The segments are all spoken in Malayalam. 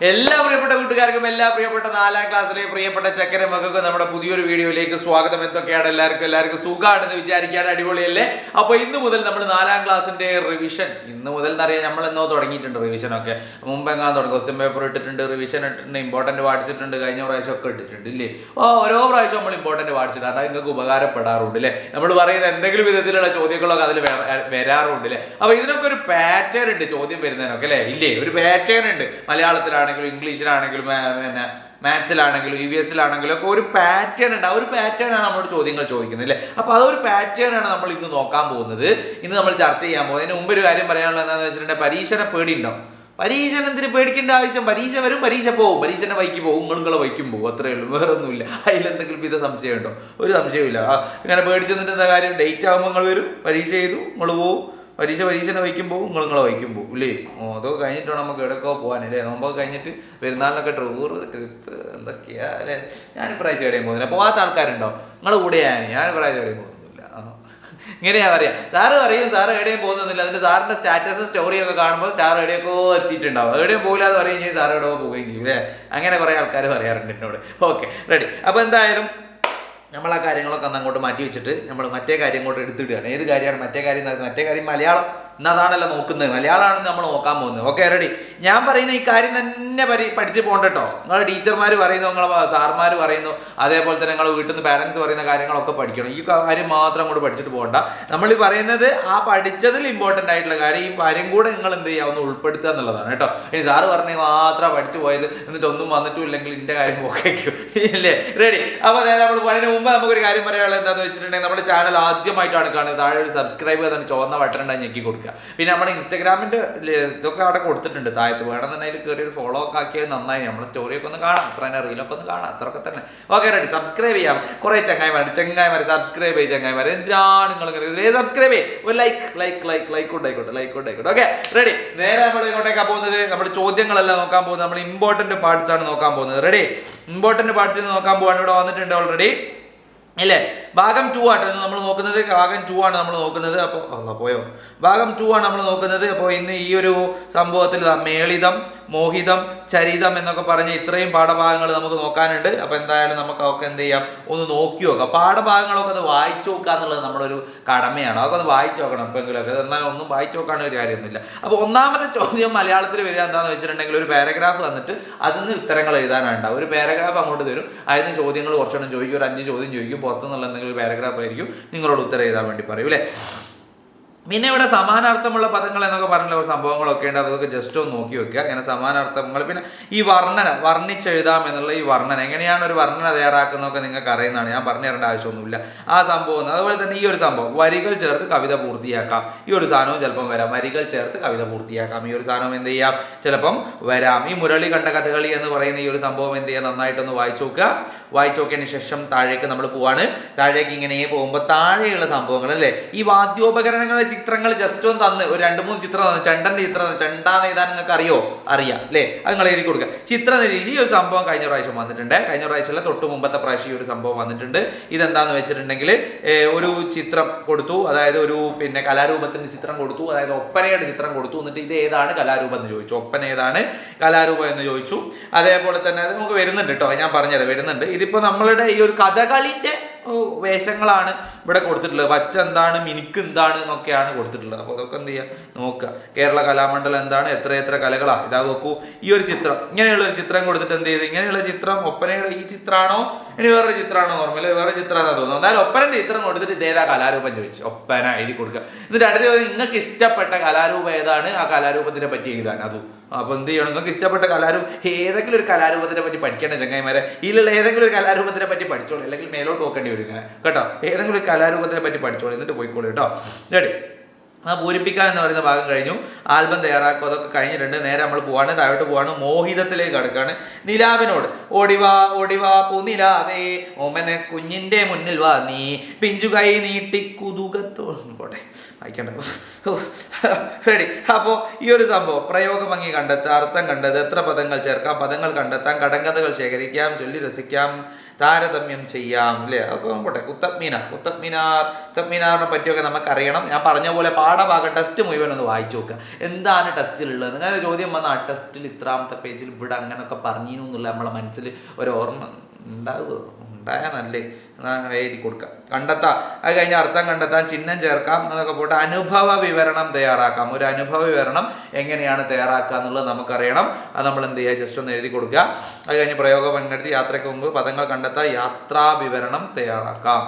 എല്ലാ പ്രിയപ്പെട്ട കൂട്ടുകാർക്കും എല്ലാ പ്രിയപ്പെട്ട നാലാം ക്ലാസ്സിലെ പ്രിയപ്പെട്ട ചക്കര മക്കൾക്കും നമ്മുടെ പുതിയൊരു വീഡിയോയിലേക്ക് സ്വാഗതം. എന്തൊക്കെയാണ് എല്ലാവർക്കും എല്ലാവർക്കും സുഖമാണെന്ന് വിചാരിക്കാണ് അടിപൊളിയല്ലേ? അപ്പൊ ഇന്ന് മുതൽ നമ്മൾ നാലാം ക്ലാസ്സിന്റെ റിവിഷൻ ഇന്ന് മുതൽ എന്നറിയാം നമ്മൾ എന്നോ തുടങ്ങിയിട്ടുണ്ട് റിവിഷൻ ഒക്കെ. മുമ്പ് എങ്ങാൻ തുടങ്ങി. ക്വസ്റ്റ്യൻ പേപ്പർ ഇട്ടിട്ടുണ്ട് റിവിഷൻ ഇട്ടിട്ടുണ്ട് ഇമ്പോർട്ടന്റ് വാട്സ് ഇട്ടിട്ടുണ്ട് കഴിഞ്ഞ പ്രാവശ്യം ഒക്കെ ഇട്ടിട്ടുണ്ട് ഇല്ലേ? ഓ ഓരോ പ്രാവശ്യം നമ്മൾ ഇമ്പോർട്ടന്റ് വാട്സ് ഇടാറ് നിങ്ങൾക്ക് ഉപകാരപ്പെടാറുണ്ട് അല്ലേ നമ്മൾ പറയുന്ന എന്തെങ്കിലും വിധത്തിലുള്ള ചോദ്യങ്ങളൊക്കെ അതിൽ വരാറുണ്ട് അല്ലേ അപ്പൊ ഇതിനൊക്കെ ഒരു പാറ്റേൺ ഉണ്ട് ചോദ്യം വരുന്നതിനൊക്കെ അല്ലേ ഇല്ലേ? ഒരു പാറ്റേൺ ഉണ്ട് മലയാളത്തിലാണെങ്കിലും ഇംഗ്ലീഷിലാണെങ്കിലും പിന്നെ മാത്സിലാണെങ്കിലും ഇ വി എസിലാണെങ്കിലും ഒക്കെ ഒരു പാറ്റേൺ ഉണ്ട്. ആ ഒരു പാറ്റേൺ ആണ് ചോദ്യങ്ങൾ ചോദിക്കുന്നത് അല്ലേ? അപ്പൊ അതൊരു പാറ്റേൺ ആണ് നമ്മൾ ഇന്ന് നോക്കാൻ പോകുന്നത്. ഇന്ന് നമ്മൾ ചർച്ച ചെയ്യാൻ പോകുന്നത്. അതിന് മുമ്പ് ഒരു കാര്യം പറയാനുള്ളത് എന്താണെന്ന് വെച്ചിട്ടുണ്ടെങ്കിൽ പരീക്ഷണ പേടി പരീക്ഷ എന്തിന് പേടിക്കേണ്ട ആവശ്യം? പരീക്ഷ വരും പരീക്ഷ പോകും. പരീക്ഷനെ വൈക്ക് പോകും നിങ്ങൾ നിങ്ങളെ വൈക്കും പോകും. അത്രേ ഉള്ളൂ. വേറെ ഒന്നുമില്ല. അതിലെന്തെങ്കിലും ഇത് സംശയമുണ്ടോ? ഒരു സംശയമില്ല ഇങ്ങനെ പേടിച്ചു നിന്നിട്ട് എന്താ കാര്യം? ഡേറ്റ് ആകുമ്പോൾ നിങ്ങൾ വരും പരീക്ഷ ചെയ്തു നിങ്ങൾ പോവും. പരീക്ഷ പരീക്ഷനെ വയ്ക്കും പോകും നിങ്ങൾ നിങ്ങളെ വയ്ക്കും പോകും ഇല്ലേ? ഓ അതൊക്കെ കഴിഞ്ഞിട്ട് നമുക്ക് എവിടെയൊക്കെ പോകാനല്ലേ നോമ്പൊക്കെ കഴിഞ്ഞിട്ട് പെരുന്നാളിനൊക്കെ ടൂർ ട്രിപ്പ് എന്തൊക്കെയാ അല്ലേ? ഞാൻ ഇപ്രാവശ്യം എവിടെയും പോകുന്നില്ല. പോകാത്ത ആൾക്കാരുണ്ടോ? നിങ്ങളെ കൂടെ ഞാൻ ഇപ്രാവശ്യം എവിടെയും പോകുന്നില്ല. ആണോ? ഇങ്ങനെയാ പറയാ. സാറ് പറയും സാറ് എവിടെയും പോകുന്നില്ല. അതിന്റെ സാറിന്റെ സ്റ്റാറ്റസ് സ്റ്റോറിയൊക്കെ കാണുമ്പോൾ സാർ എവിടെയൊക്കെ എത്തിയിട്ടുണ്ടാവും. എവിടെയും പോകില്ല എന്ന് ചെയ്യും സാർ എവിടെ പോവുകയും ചെയ്യും അല്ലേ? അങ്ങനെ കുറെ ആൾക്കാർ പറയാറുണ്ട് എന്നോട്. ഓക്കെ റെഡി അപ്പൊ എന്തായാലും നമ്മൾ ആ കാര്യങ്ങളൊക്കെ അന്ന് അങ്ങോട്ട് മാറ്റി വെച്ചിട്ട് നമ്മൾ മറ്റേ കാര്യം അങ്ങോട്ട് എടുത്തിടുകയാണ്. ഏത് കാര്യമാണ് മറ്റേ കാര്യം മറ്റേ കാര്യം മലയാളം. ഇന്ന് നോക്കുന്നത്. മലയാളമാണ് നമ്മൾ നോക്കാൻ പോകുന്നത്. ഓക്കെ റെഡി ഞാൻ പറയുന്ന ഈ കാര്യം തന്നെ പരി പഠിച്ച് പോകണ്ട നിങ്ങളെ ടീച്ചർമാർ പറയുന്നു നിങ്ങളെ സാർമാർ പറയുന്നു അതേപോലെ തന്നെ നിങ്ങൾ വീട്ടിൽ നിന്ന് പാരൻസ് പറയുന്ന കാര്യങ്ങളൊക്കെ പഠിക്കണം. ഈ കാര്യം മാത്രം അങ്ങോട്ട് പഠിച്ചിട്ട് പോകണ്ട. നമ്മൾ ഈ പറയുന്നത് ആ പഠിച്ചതിൽ ഇമ്പോർട്ടന്റ് ആയിട്ടുള്ള കാര്യം ഈ കാര്യം കൂടെ നിങ്ങൾ എന്ത് ചെയ്യുക ഒന്ന് ഉൾപ്പെടുത്തുക എന്നുള്ളതാണ് കേട്ടോ ഇനി സാറ് പറഞ്ഞാൽ മാത്രം പഠിച്ചു പോയത് എന്നിട്ട് ഒന്നും വന്നിട്ടും ഇല്ലെങ്കിൽ ഇന്റെ കാര്യം പോക്കേക്കും ഇല്ലേ? റെഡി അപ്പോൾ അതായത് നമ്മൾ അതിന് മുമ്പ് നമുക്കൊരു കാര്യം പറയാനുള്ളത് എന്താണെന്ന് വെച്ചിട്ടുണ്ടെങ്കിൽ നമ്മുടെ ചാനൽ ആദ്യമായിട്ടാണ് കാണുന്നത്. താഴെ ഒരു സബ്സ്ക്രൈബ് ചെയ്താണ് ചുവന്ന ബട്ടൺ ഉണ്ടായി ഞെക്കി കൊടുക്കുക പിന്നെ നമ്മുടെ ഇൻസ്റ്റാഗ്രാമിന്റെ ഇതൊക്കെ അവിടെ കൊടുത്തിട്ടുണ്ട്. താഴത്ത് വേണമെന്നുണ്ടെങ്കിൽ കയറി ഒരു ഫോളോ ഒക്കെ ആക്കിയാൽ നന്നായി. നമ്മുടെ സ്റ്റോറിയൊക്കെ ഒന്ന് കാണാം. അത്ര തന്നെ റീലൊക്കെ ഒന്ന് കാണാം. അത്രയൊക്കെ തന്നെ. ഓക്കെ റെഡി സബ്സ്ക്രൈബ് ചെയ്യാം. കുറെ ചങ്ങായിമാർ ചങ്ങായിമാർ സബ്സ്ക്രൈബ് ചെയ്യും ചങ്ങായിമാർ എന്തിനാണ് നിങ്ങൾ ഇങ്ങനെ സബ്സ്ക്രൈബ് ചെയ്യും? ഒരു ലൈക്ക് ലൈക്ക് ലൈക്ക് ലൈക്ക് ഉണ്ടായിക്കോട്ടെ ലൈക്ക് ഉണ്ടായിക്കോട്ടെ ഓക്കെ റെഡി നേരെ നമ്മൾ ഇങ്ങോട്ടേക്കാ പോകുന്നത്. നമ്മുടെ ചോദ്യങ്ങളെല്ലാം നോക്കാൻ പോകുന്നത്. നമ്മൾ ഇമ്പോർട്ടന്റ് പാർട്സ് ആണ് നോക്കാൻ പോകുന്നത്. റെഡി ഇമ്പോർട്ടന്റ് പാർട്സ് നോക്കാൻ പോവാണ്. ഇവിടെ വന്നിട്ടുണ്ട് ഓൾറെഡി ഇല്ലേ ഭാഗം ടു ആട്ടോ. നമ്മൾ നോക്കുന്നത് ഭാഗം ടു ആണ് നമ്മൾ നോക്കുന്നത്. അപ്പോൾ അല്ല പോയോ? ഭാഗം ടു ആണ് നമ്മൾ നോക്കുന്നത്. അപ്പോൾ ഇന്ന് ഈ ഒരു സംഭവത്തിൽ മേളിതം മോഹിതം ചരിതം എന്നൊക്കെ പറഞ്ഞ് ഇത്രയും പാഠഭാഗങ്ങൾ നമുക്ക് നോക്കാനുണ്ട്. അപ്പോൾ എന്തായാലും നമുക്ക് അതൊക്കെ എന്ത് ചെയ്യാം? ഒന്ന് നോക്കി നോക്കാം. പാഠഭാഗങ്ങളൊക്കെ ഒന്ന് വായിച്ചു നോക്കുക എന്നുള്ളത് നമ്മുടെ ഒരു കടമയാണ്. അതൊക്കെ ഒന്ന് വായിച്ചു നോക്കണം എപ്പോഴെങ്കിലുമൊക്കെ. എന്നാലും ഒന്നും വായിച്ചു നോക്കാൻ ഒരു കാര്യമൊന്നുമില്ല. അപ്പോൾ ഒന്നാമത്തെ ചോദ്യം മലയാളത്തിൽ വരിക എന്താണെന്ന് വെച്ചിട്ടുണ്ടെങ്കിൽ ഒരു പാരഗ്രാഫ് തന്നിട്ട് അതിൽ നിന്ന് ഉത്തരങ്ങൾ എഴുതാനുണ്ടാവും ഒരു പാരഗ്രാഫ് അങ്ങോട്ട് തരും. അതിന് ചോദ്യങ്ങൾ കുറച്ചെണ്ണം ചോദിക്കും. ഒരു അഞ്ച് ചോദ്യം ചോദിക്കും. പുറത്തുനിന്നുള്ള എന്തെങ്കിലും ഒരു പാരഗ്രാഫ് ആയിരിക്കും നിങ്ങളോട് ഉത്തരം എഴുതാൻ വേണ്ടി പറയും അല്ലേ? പിന്നെ ഇവിടെ സമാനാർത്ഥമുള്ള പദങ്ങൾ എന്നൊക്കെ പറഞ്ഞുള്ള ഒരു സംഭവങ്ങളൊക്കെ ഉണ്ട്. അതൊക്കെ ജസ്റ്റ് ഒന്ന് നോക്കി വെക്കുക. അങ്ങനെ സമാനാർത്ഥങ്ങൾ പിന്നെ ഈ വർണന വർണിച്ചെഴുതാം എന്നുള്ള ഈ വർണന എങ്ങനെയാണ് ഒരു വർണന തയ്യാറാക്കുന്നതൊക്കെ നിങ്ങൾക്ക് അറിയുന്നതാണ്. ഞാൻ പറഞ്ഞു തരേണ്ട ആവശ്യമൊന്നുമില്ല. ആ സംഭവം അതുപോലെ തന്നെ ഈ ഒരു സംഭവം വരികൾ ചേർത്ത് കവിത പൂർത്തിയാക്കാം. ഈ ഒരു സാധനവും ചിലപ്പം വരാം. വരികൾ ചേർത്ത് കവിത പൂർത്തിയാക്കാം. ഈ ഒരു സാധനം എന്ത് ചെയ്യാം? ചിലപ്പം വരാം. ഈ മുരളി കണ്ട കഥകളി എന്ന് പറയുന്ന ഈ ഒരു സംഭവം എന്ത് ചെയ്യാം? നന്നായിട്ടൊന്ന് വായിച്ചു നോക്കുക. വായിച്ചു നോക്കിയതിന് ശേഷം താഴേക്ക് നമ്മൾ പോവാണ്. താഴേക്ക് ഇങ്ങനെ പോകുമ്പോൾ താഴെയുള്ള സംഭവങ്ങൾ അല്ലേ ഈ വാദ്യോപകരണങ്ങളുടെ ചിത്രങ്ങൾ ജസ്റ്റ് ഒന്ന് തന്ന് ഒരു രണ്ട് മൂന്ന് ചിത്രം തന്നു. ചെണ്ടന്റെ ചിത്രം തന്നു. ചണ്ടാന്ന് എഴുതാൻ നിങ്ങൾക്ക് അറിയോ? അറിയാം അല്ലേ? അത് നിങ്ങൾ എഴുതി കൊടുക്കുക. ചിത്രം ഈ ഒരു സംഭവം കഴിഞ്ഞ പ്രാവശ്യം വന്നിട്ടുണ്ട്. കഴിഞ്ഞ പ്രാവശ്യമല്ല തൊട്ട് മുമ്പത്തെ പ്രാവശ്യം ഈ ഒരു സംഭവം വന്നിട്ടുണ്ട്. ഇതെന്താന്ന് വെച്ചിട്ടുണ്ടെങ്കിൽ ഒരു ചിത്രം കൊടുത്തു. അതായത് ഒരു പിന്നെ കലാരൂപത്തിന്റെ ചിത്രം കൊടുത്തു. അതായത് ഒപ്പനയുടെ ചിത്രം കൊടുത്തു. എന്നിട്ട് ഇത് ഏതാണ് കലാരൂപം എന്ന് ചോദിച്ചു. ഒപ്പന ഏതാണ് കലാരൂപം എന്ന് ചോദിച്ചു. അതേപോലെ തന്നെ അത് നമുക്ക് വരുന്നുണ്ട് കേട്ടോ. ഞാൻ പറഞ്ഞുതരാം. വരുന്നുണ്ട്. ഇതിപ്പോ നമ്മളുടെ ഈ ഒരു കഥകളിന്റെ വേഷങ്ങളാണ് ഇവിടെ കൊടുത്തിട്ടുള്ളത്. പച്ച എന്താണ് മിനുക്ക് എന്താണ് എന്നൊക്കെയാണ് കൊടുത്തിട്ടുള്ളത്. അപ്പോൾ അതൊക്കെ എന്ത് ചെയ്യുക നോക്കുക. കേരള കലാമണ്ഡലം എന്താണ്? എത്ര എത്ര കലകളാണ് ഇതാ നോക്കൂ. ഈ ഒരു ചിത്രം. ഇങ്ങനെയുള്ള ഒരു ചിത്രം കൊടുത്തിട്ട് എന്ത് ചെയ്ത്? ഇങ്ങനെയുള്ള ചിത്രം ഒപ്പനയുടെ ഈ ചിത്രമാണോ ഇനി വേറൊരു ചിത്രമാണോ നോർമൽ വേറെ ചിത്രമാണെന്ന് തോന്നുന്നു എന്തായാലും ഒപ്പനന്റെ ചിത്രം കൊടുത്തിട്ട് ഇതേതാ കലാരൂപം ചോദിച്ചു. ഒപ്പന എഴുതി കൊടുക്കുക. എന്നിട്ട് അടുത്ത ചോദ്യം നിങ്ങൾക്ക് ഇഷ്ടപ്പെട്ട കലാരൂപം ഏതാണ്? ആ കലാരൂപത്തിനെ പറ്റി എഴുതാൻ. അതും. അപ്പൊ എന്ത് ചെയ്യണം? നിങ്ങൾക്ക് ഇഷ്ടപ്പെട്ട കലാരൂപം ഏതെങ്കിലും ഒരു കലാരൂപത്തിനെ പറ്റി പഠിക്കേണ്ട ചങ്ങായിമാരെ? ഇതിലുള്ള ഏതെങ്കിലും ഒരു കലാരൂപത്തിനെ പറ്റി പഠിച്ചോളൂ. അല്ലെങ്കിൽ മേലോട്ട് നോക്കേണ്ടി വരും ഇങ്ങനെ. കേട്ടോ? ഏതെങ്കിലും ഒരു കലാരൂപത്തിനെ പറ്റി പഠിച്ചോളൂ. എന്നിട്ട് പോയിക്കോളൂ കേട്ടോ. റെഡി. ആ പൂരിപ്പിക്കാൻ എന്ന് പറയുന്ന ഭാഗം കഴിഞ്ഞു. ആൽബം തയ്യാറാക്കുക അതൊക്കെ കഴിഞ്ഞിട്ടുണ്ട്. നേരെ നമ്മൾ പോവാണ്. താഴോട്ട് പോവാണ്. മോഹിതത്തിലേക്ക് കടക്കാണ്. നിലാവിനോട് ഓടിവാ ഓടിവാ പൂനിലാവേ ഓമന കുഞ്ഞിന്റെ മുന്നിൽ വാ നീ. പിഞ്ചു കൈ നീട്ടി കുതുകത്തോ പോട്ടെ വായിക്കണ്ട. റെഡി അപ്പോൾ ഈ ഒരു സംഭവം. പ്രയോഗ ഭംഗി കണ്ടെത്തുക അർത്ഥം കണ്ടത് എത്ര പദങ്ങൾ ചേർക്കാം പദങ്ങൾ കണ്ടെത്താം കടങ്കഥകൾ ശേഖരിക്കാം ചൊല്ലി രസിക്കാം താരതമ്യം ചെയ്യാം അല്ലേ അപ്പോൾ പോട്ടെ. കുത്തബ്മിനാർ കുത്തബ്മിനാർ കുത്തബ് മീനാർ കുത്തബ് മീനാറിനെ പറ്റിയൊക്കെ നമുക്കറിയണം. ഞാൻ പറഞ്ഞ പോലെ പാഠഭാഗം ടെസ്റ്റ് മുഴുവൻ ഒന്ന് വായിച്ചു നോക്കുക എന്താണ് ടെസ്റ്റിലുള്ളത് അങ്ങനെ ചോദ്യം വന്നാൽ ആ ടെസ്റ്റിൽ ഇത്രാമത്തെ പേജിൽ ഇവിടെ അങ്ങനെയൊക്കെ പറഞ്ഞു എന്നുള്ള നമ്മളെ മനസ്സിൽ ഒരു ഓർമ്മ ഉണ്ടാവുമോ ഉണ്ടായാൽ നല്ലേ. എഴുതി കൊടുക്കാം. കണ്ടെത്താം. അത് കഴിഞ്ഞ അർത്ഥം കണ്ടെത്താൻ ചിഹ്നം ചേർക്കാം എന്നൊക്കെ പോട്ട് അനുഭവ വിവരണം തയ്യാറാക്കാം. ഒരു അനുഭവ വിവരണം എങ്ങനെയാണ് തയ്യാറാക്കുക എന്നുള്ളത് നമുക്കറിയണം. അത് നമ്മൾ എന്ത് ചെയ്യുക? ജസ്റ്റ് ഒന്ന് എഴുതി കൊടുക്കുക. അത് കഴിഞ്ഞ് പ്രയോഗം പങ്കെടുത്ത് യാത്രയ്ക്ക് മുമ്പ് പദങ്ങൾ കണ്ടെത്താൻ യാത്രാ വിവരണം തയ്യാറാക്കാം.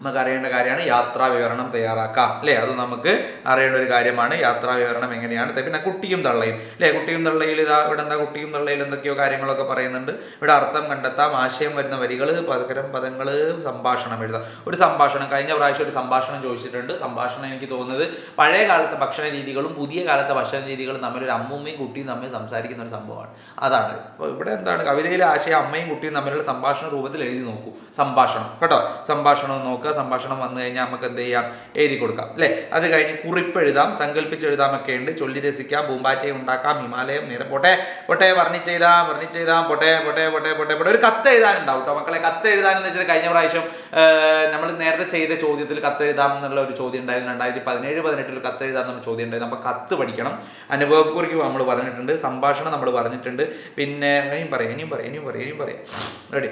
നമുക്ക് അറിയേണ്ട കാര്യമാണ് യാത്രാ വിവരണം തയ്യാറാക്കാം അല്ലേ? അത് നമുക്ക് അറിയേണ്ട ഒരു കാര്യമാണ് യാത്രാ വിവരണം എങ്ങനെയാണ് പിന്നെ കുട്ടിയും തള്ളയും അല്ലേ? കുട്ടിയും തള്ളയിൽ ഇതാ ഇവിടെ എന്താ കുട്ടിയും തള്ളയിൽ എന്തൊക്കെയോ കാര്യങ്ങളൊക്കെ പറയുന്നുണ്ട്. ഇവിടെ അർത്ഥം കണ്ടെത്താം ആശയം വരുന്ന വരികൾ പകരം പദങ്ങൾ സംഭാഷണം എഴുതാം. ഒരു സംഭാഷണം കഴിഞ്ഞ പ്രാവശ്യം ഒരു സംഭാഷണം ചോദിച്ചിട്ടുണ്ട്. സംഭാഷണം എനിക്ക് തോന്നുന്നത് പഴയ കാലത്തെ ഭക്ഷണ രീതികളും പുതിയ കാലത്തെ ഭക്ഷണ രീതികളും തമ്മിൽ ഒരു അമ്മൂമ്മയും കുട്ടിയും തമ്മിൽ സംസാരിക്കുന്ന ഒരു സംഭവമാണ്. അതാണ്. അപ്പോൾ ഇവിടെ എന്താണ് കവിതയിലെ ആശയം അമ്മയും കുട്ടിയും തമ്മിലുള്ള സംഭാഷണ രൂപത്തിൽ എഴുതി നോക്കൂ. സംഭാഷണം കേട്ടോ? സംഭാഷണം നോക്കുക സംഭാഷണം വന്നു കഴിഞ്ഞാൽ നമുക്ക് എന്ത് ചെയ്യാം? എഴുതി കൊടുക്കാം അല്ലേ? അത് കഴിഞ്ഞ് കുറിപ്പ് എഴുതാം സങ്കല്പിച്ച് എഴുതാമൊക്കെ ഉണ്ട്. ചൊല്ലി രസിക്കാം പൂമ്പാറ്റയെ ഉണ്ടാക്കാം ഹിമാലയം നേരെ പോട്ടെ. പോട്ടെ വർണി വർണിച്ചെഴുതാം പോട്ടെ പോട്ടെ പോട്ടെ പോട്ടെ പോട്ടെ. ഒരു കത്ത് എഴുതാനുണ്ടാവും കേട്ടോ മക്കളെ. കത്ത് എഴുതാനെന്ന് വെച്ചാൽ കഴിഞ്ഞ പ്രാവശ്യം നമ്മൾ നേരത്തെ ചെയ്ത ചോദ്യത്തിൽ കത്ത് എഴുതാം എന്നുള്ള ഒരു ചോദ്യം ഉണ്ടായിരുന്നു. രണ്ടായിരത്തി പതിനേഴ് പതിനെട്ടിൽ കത്ത് എഴുതാൻ നമ്മൾ ചോദ്യം ഉണ്ടായിരുന്നു. നമ്മൾ കത്ത് പഠിക്കണം. അനുഭവക്കുറിക്ക് നമ്മൾ പറഞ്ഞിട്ടുണ്ട്. സംഭാഷണം നമ്മൾ പറഞ്ഞിട്ടുണ്ട്. പിന്നെ ഇനിയും പറയാം ഇനിയും പറയാം ഇനിയും പറയാം ഇനിയും പറയാം. റെഡി.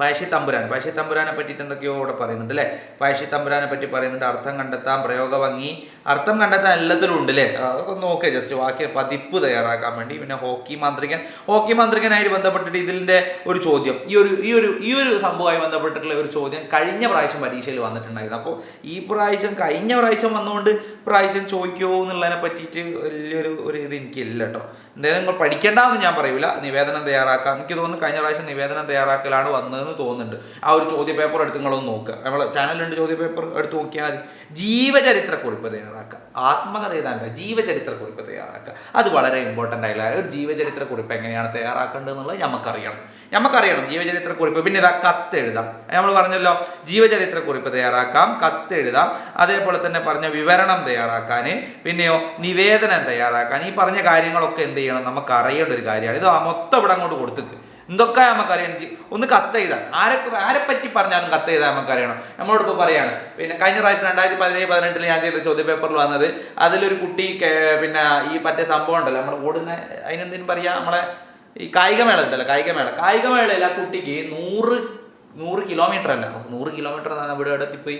പഴശ്ശി തമ്പുരാൻ. പഴശ്ശി തമ്പുരാനെ പറ്റിയിട്ട് എന്തൊക്കെയോ ഇവിടെ പറയുന്നുണ്ട് അല്ലേ പഴശ്ശി തമ്പുരാനെ പറ്റി പറയുന്നുണ്ട്. അർത്ഥം കണ്ടെത്താൻ പ്രയോഗഭംഗി അർത്ഥം കണ്ടെത്താൻ എല്ലാത്തിലും ഉണ്ട് അല്ലേ അതൊക്കെ നോക്കുക ജസ്റ്റ് വാക്യ പതിപ്പ് തയ്യാറാക്കാൻ വേണ്ടി. പിന്നെ ഹോക്കി മാന്ത്രികൻ. ഹോക്കി മാന്ത്രികനായിട്ട് ബന്ധപ്പെട്ടിട്ട് ഇതിന്റെ ഒരു ചോദ്യം. ഈ ഒരു ഈ ഒരു ഈ ഒരു സംഭവമായി ബന്ധപ്പെട്ടിട്ടുള്ള ഒരു ചോദ്യം കഴിഞ്ഞ പ്രാവശ്യം പരീക്ഷയിൽ വന്നിട്ടുണ്ടായിരുന്നു. അപ്പോൾ ഈ പ്രാവശ്യം കഴിഞ്ഞ പ്രാവശ്യം വന്നുകൊണ്ട് പ്രാവശ്യം ചോദിക്കുമോ എന്നുള്ളതിനെ പറ്റിയിട്ട് വലിയൊരു ഒരു ഇത് എനിക്കില്ല കേട്ടോ എന്തായാലും നിങ്ങൾ പഠിക്കേണ്ടെന്ന് ഞാൻ പറയൂല. നിവേദനം തയ്യാറാക്കാം എനിക്ക് തോന്നുന്നു കഴിഞ്ഞ പ്രാവശ്യം നിവേദനം തയ്യാറാക്കലാണ് വന്നതെന്ന് തോന്നുന്നുണ്ട്. ആ ഒരു ചോദ്യ പേപ്പർ എടുത്ത് നിങ്ങളൊന്ന് നോക്കുക. നമ്മളെ ചാനലിലുണ്ട് ചോദ്യ പേപ്പർ എടുത്ത് നോക്കിയാൽ മതി. ജീവചരിത്ര കുറിപ്പ് തയ്യാറാക്കുക. ആത്മകഥ ജീവചരിത്ര കുറിപ്പ് തയ്യാറാക്കുക. അത് വളരെ ഇമ്പോർട്ടന്റ് ആയില്ല ഒരു ജീവചരിത്ര കുറിപ്പ് എങ്ങനെയാണ് തയ്യാറാക്കേണ്ടത് എന്നുള്ളത് നമുക്കറിയണം നമുക്കറിയണം ജീവചരിത്രക്കുറിപ്പ്. പിന്നെ ഇതാ കത്ത് എഴുതാം. നമ്മൾ പറഞ്ഞല്ലോ ജീവചരിത്ര കുറിപ്പ് തയ്യാറാക്കാം കത്ത് എഴുതാം. അതേപോലെ തന്നെ പറഞ്ഞ വിവരണം തയ്യാറാക്കാൻ പിന്നെയോ നിവേദനം തയ്യാറാക്കാൻ. ഈ പറഞ്ഞ കാര്യങ്ങളൊക്കെ എന്ത് ചെയ്യണം? നമുക്ക് അറിയേണ്ട ഒരു കാര്യമാണ്. ഇത് മൊത്തം ഇവിടെ അങ്ങോട്ട് കൊടുത്തിക്ക് എന്തൊക്കെ നമുക്കറിയണം ഒന്ന് കത്ത് എഴുതാൻ. ആരെ പറ്റി പറഞ്ഞാലും കത്ത് എഴുതാൻ നമുക്കറിയണം നമ്മളോട് ഇപ്പോൾ പറയാണ്. പിന്നെ കഴിഞ്ഞ പ്രാവശ്യം രണ്ടായിരത്തി പതിനേഴ് പതിനെട്ടിൽ ഞാൻ ചെയ്ത ചോദ്യ പേപ്പറിൽ വന്നത് അതിലൊരു കുട്ടി പിന്നെ ഈ പറ്റിയ സംഭവം ഉണ്ടല്ലോ. നമ്മൾ ഓടുന്ന അതിനെന്തിനും പറയാ? നമ്മളെ ഈ കായികമേള ഉണ്ടല്ലോ കായികമേള. കായികമേളയിൽ ആ കുട്ടിക്ക് നൂറ് നൂറ് കിലോമീറ്റർ അല്ല. നൂറ് കിലോമീറ്റർ എന്നാണ് ഇവിടെ പോയി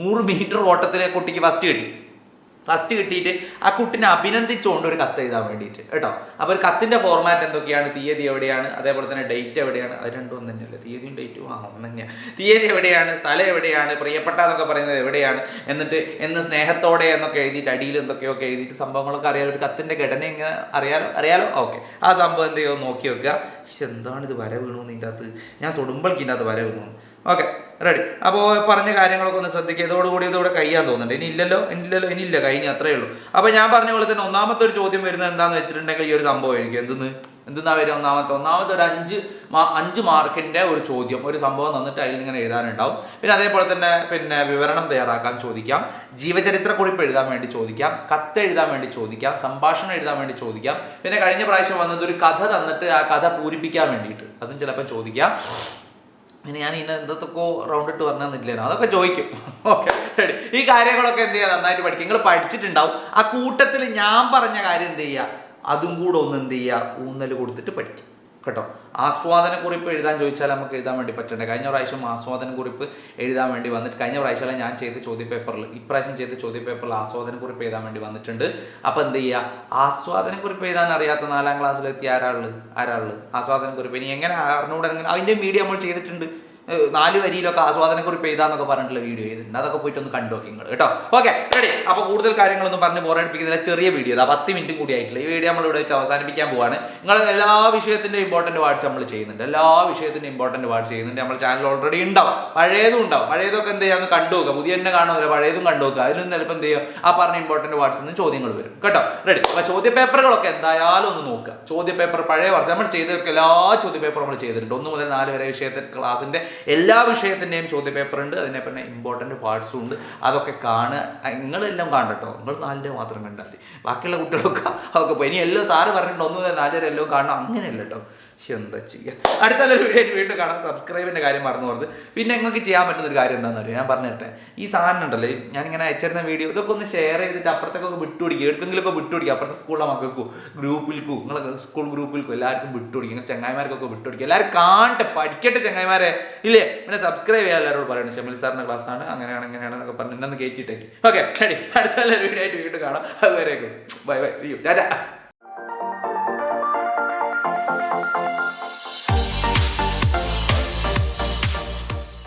നൂറ് മീറ്റർ ഓട്ടത്തിലെ കുട്ടിക്ക് ഫസ്റ്റ് കിട്ടി. ഫസ്റ്റ് കിട്ടിയിട്ട് ആ കുട്ടിനെ അഭിനന്ദിച്ചുകൊണ്ട് ഒരു കത്ത് എഴുതാൻ വേണ്ടിയിട്ട് കേട്ടോ? അപ്പോൾ ഒരു കത്തിന്റെ ഫോർമാറ്റ് എന്തൊക്കെയാണ്? തീയതി എവിടെയാണ്? അതേപോലെ തന്നെ ഡേറ്റ് എവിടെയാണ്? അത് രണ്ടും ഒന്ന് തന്നെയല്ലേ? തീയതിയും ഡേറ്റും ആ ഒന്ന് തന്നെയാണ് തീയതി എവിടെയാണ്? സ്ഥലം എവിടെയാണ്? പ്രിയപ്പെട്ട എന്നൊക്കെ പറയുന്നത് എവിടെയാണ്? എന്നിട്ട് എന്ന് സ്നേഹത്തോടെ എന്നൊക്കെ എഴുതിയിട്ട് അടിയിൽ എന്തൊക്കെയൊക്കെ എഴുതിയിട്ട് സംഭവങ്ങളൊക്കെ അറിയാലോ? ഒരു കത്തിന്റെ ഘടന എങ്ങനെ അറിയാലോ? അറിയാലോ? ഓക്കെ. ആ സംഭവം എന്ത് ചെയ്യുമോ നോക്കി വെക്കുക. പക്ഷെ എന്താണ് ഇത് വര വീണു നിന്റെ അകത്ത്? ഞാൻ തൊടുമ്പോഴേക്കും ഇതിന്റെ അകത്ത് വര വീണു. ഓക്കെ റെഡി അപ്പോൾ പറഞ്ഞ കാര്യങ്ങളൊക്കെ ഒന്ന് ശ്രദ്ധിക്കുക ഇതോടുകൂടി ഇതോടെ കഴിയാൻ തോന്നുന്നുണ്ട്. ഇനി ഇല്ലല്ലോ? ഇല്ലല്ലോ ഇനിയില്ല കഴിഞ്ഞ അത്രേ ഉള്ളൂ. അപ്പോൾ ഞാൻ പറഞ്ഞ പോലെ തന്നെ ഒന്നാമത്തെ ഒരു ചോദ്യം വരുന്നത് എന്താണെന്ന് വെച്ചിട്ടുണ്ടെങ്കിൽ ഈ ഒരു സംഭവം ആയിരിക്കും. എന്തെന്ന്? എന്തെന്നാ വരിക ഒന്നാമത്തെ? ഒന്നാമത്തെ ഒരു അഞ്ച് അഞ്ച് മാർക്കിന്റെ ഒരു ചോദ്യം. ഒരു സംഭവം തന്നിട്ട് അതിൽ ഇങ്ങനെ എഴുതാനുണ്ടാവും. പിന്നെ അതേപോലെ തന്നെ പിന്നെ വിവരണം തയ്യാറാക്കാൻ ചോദിക്കാം. ജീവചരിത്ര കുറിപ്പ് എഴുതാൻ വേണ്ടി ചോദിക്കാം. കത്ത് എഴുതാൻ വേണ്ടി ചോദിക്കാം. സംഭാഷണം എഴുതാൻ വേണ്ടി ചോദിക്കാം. പിന്നെ കഴിഞ്ഞ പ്രാവശ്യം വന്നത് ഒരു കഥ തന്നിട്ട് ആ കഥ പൂരിപ്പിക്കാൻ വേണ്ടിയിട്ട്. അതും ചിലപ്പോൾ ചോദിക്കാം. പിന്നെ ഞാൻ ഇന്ന എന്തൊക്കെ റൗണ്ട് ഇട്ട് പറഞ്ഞാൽ നിന്നില്ലായിരുന്നു അതൊക്കെ ചോദിക്കും. ഓക്കെ റെഡി ഈ കാര്യങ്ങളൊക്കെ എന്ത് ചെയ്യുക? നന്നായിട്ട് പഠിക്കും നിങ്ങൾ പഠിച്ചിട്ടുണ്ടാവും. ആ കൂട്ടത്തിൽ ഞാൻ പറഞ്ഞ കാര്യം എന്ത് ചെയ്യുക? അതും കൂടെ ഒന്ന് എന്ത് ചെയ്യുക? ഊന്നൽ കൊടുത്തിട്ട് പഠിക്കും കേട്ടോ. ആസ്വാദന കുറിപ്പ് എഴുതാൻ ചോദിച്ചാൽ നമുക്ക് എഴുതാൻ വേണ്ടി പറ്റണ്ടേ? കഴിഞ്ഞ പ്രാവശ്യം ആസ്വാദന കുറിപ്പ് എഴുതാൻ വേണ്ടി വന്നിട്ട് കഴിഞ്ഞ പ്രാവശ്യം ഞാൻ ചെയ്ത ചോദ്യപേപ്പറിൽ ഇപ്രാവശ്യം ചെയ്ത ചോദ്യപേപ്പറിൽ ആസ്വാദന കുറിപ്പ് എഴുതാൻ വേണ്ടി വന്നിട്ടുണ്ട്. അപ്പോൾ എന്ത് ചെയ്യുക ആസ്വാദന കുറിപ്പ് എഴുതാൻ അറിയാത്ത നാലാം ക്ലാസ്സിലെത്തിയ ആരാൾ ആരാൾ ആസ്വാദന കുറിപ്പ്. ഇനി എങ്ങനെ അറിഞ്ഞുകൂടെ അതിന്റെ മീഡിയ നമ്മൾ ചെയ്തിട്ടുണ്ട്. നാല് വരിയിലൊക്കെ ആസ്വാദനക്കുറിപ്പ് എഴുതാന്നൊക്കെ പറഞ്ഞിട്ടുള്ള വീഡിയോ ചെയ്തിട്ടുണ്ട്. അതൊക്കെ പോയിട്ട് ഒന്ന് കണ്ടു നിങ്ങൾ കേട്ടോ. ഓക്കെ റെഡി അപ്പോൾ കൂടുതൽ കാര്യങ്ങളൊന്നും പറഞ്ഞ് ബോറടിപ്പിക്കുന്നില്ല ചെറിയ വീഡിയോ അതാ പത്ത് മിനിറ്റും കൂടി ആയിട്ടില്ല. ഈ വീഡിയോ നമ്മൾ ഇവിടെ വെച്ച് അവസാനിപ്പിക്കാൻ പോവാണ്. നിങ്ങൾ എല്ലാ വിഷയത്തിന്റെ ഇമ്പോർട്ടന്റ് വാർഡ്സ് നമ്മൾ ചെയ്യുന്നുണ്ട്. എല്ലാ വിഷയത്തിന്റെ ഇമ്പോർട്ടന്റ് വാർഡ്സ് ചെയ്യുന്നുണ്ട്. നമ്മുടെ ചാനൽ ഓൾറെഡി ഉണ്ടാവും. പഴയതും ഉണ്ടാവും. പഴയതൊക്കെ എന്ത് ചെയ്യാന്ന് കണ്ടു നോക്കുക പുതിയ തന്നെ കാണുന്നില്ല പഴയതും കണ്ടു നോക്കുക അതിലും ചിലപ്പോൾ എന്ത് ചെയ്യും? ആ പറഞ്ഞ ഇമ്പോർട്ടന്റ് വാർഡ്സ് നിന്ന് ചോദ്യങ്ങൾ വരും. കേട്ടോ? റെഡി അപ്പോൾ ചോദ്യ പേപ്പറുകളൊക്കെ എന്തായാലും ഒന്ന് നോക്കുക. ചോദ്യ പേപ്പർ പഴയ വർഷം നമ്മൾ ചെയ്തൊക്കെ എല്ലാ ചോദ്യ പേപ്പറും നമ്മൾ ചെയ്തിട്ടുണ്ട്. ഒന്ന് മുതൽ നാല് വരെ വിഷയത്തിൽ ക്ലാസ്സിന്റെ എല്ലാ വിഷയത്തിന്റെയും ചോദ്യ പേപ്പർ ഉണ്ട് അതിനെ പിന്നെ ഇമ്പോർട്ടന്റ് പാർട്സും ഉണ്ട്. അതൊക്കെ കാണുക. നിങ്ങളെല്ലാം കാണട്ടോ നിങ്ങൾ നാലിന്റെ മാത്രം കണ്ടാൽ മതി. ബാക്കിയുള്ള കുട്ടികളൊക്കെ അതൊക്കെ ഇനി എല്ലാം സാറ് പറഞ്ഞിട്ടുണ്ട് ഒന്നും നാലര നാല് വരെ എല്ലാം കാണണം. അങ്ങനെയല്ല കേട്ടോ. എന്താ ചെയ്യുക അടുത്ത നല്ലൊരു വീഡിയോ വീണ്ടും കാണാം. സബ്സ്ക്രൈബിന്റെ കാര്യം മറന്നു പോകരുത്. പിന്നെ നിങ്ങൾക്ക് ചെയ്യാൻ പറ്റുന്ന ഒരു കാര്യം എന്താണെന്ന് അറിയാം? ഞാൻ പറഞ്ഞിട്ടെ ഈ സാധനം ഉണ്ടല്ലേ ഞാൻ ഇങ്ങനെ അയച്ചിരുന്ന വീഡിയോ ഇതൊക്കെ ഒന്ന് ഷെയർ ചെയ്തിട്ട് അപ്പുറത്തൊക്കെ വിട്ടുപിടിക്കുക എടുക്കെങ്കിലൊക്കെ വിട്ടു വിട്ടുപിടിക്കുക അപ്പുറത്തെ സ്കൂളിലെ മക്കൾക്കും ഗ്രൂപ്പിൽക്കും നിങ്ങളെ സ്കൂൾ ഗ്രൂപ്പിൽക്കും എല്ലാവർക്കും വിട്ടു വിട്ടുപിടിക്കുക ഇങ്ങനെ ചങ്ങായിമാർക്കൊക്കെ വിട്ടു വിട്ടുപിടിക്കുക എല്ലാവരും കാണട്ടെ പഠിക്കട്ടെ ചങ്ങായിമാരെ. ഇല്ലേ? പിന്നെ സബ്സ്ക്രൈബ് ചെയ്യാൻ എല്ലാവരോട് പറയണം. ഷമിൽ സാറിന്റെ ക്ലാസ് ആണ്. അങ്ങനെയാണ് ഇങ്ങനെയാണെന്നൊക്കെ പറഞ്ഞ് എന്നെ ഒന്ന് കയറ്റിട്ടേക്ക് ഓക്കെ അടുത്ത നല്ലൊരു വീഡിയോ ആയിട്ട് വീണ്ടും കാണാം. അതുവരേക്കും. Bye bye see you Tata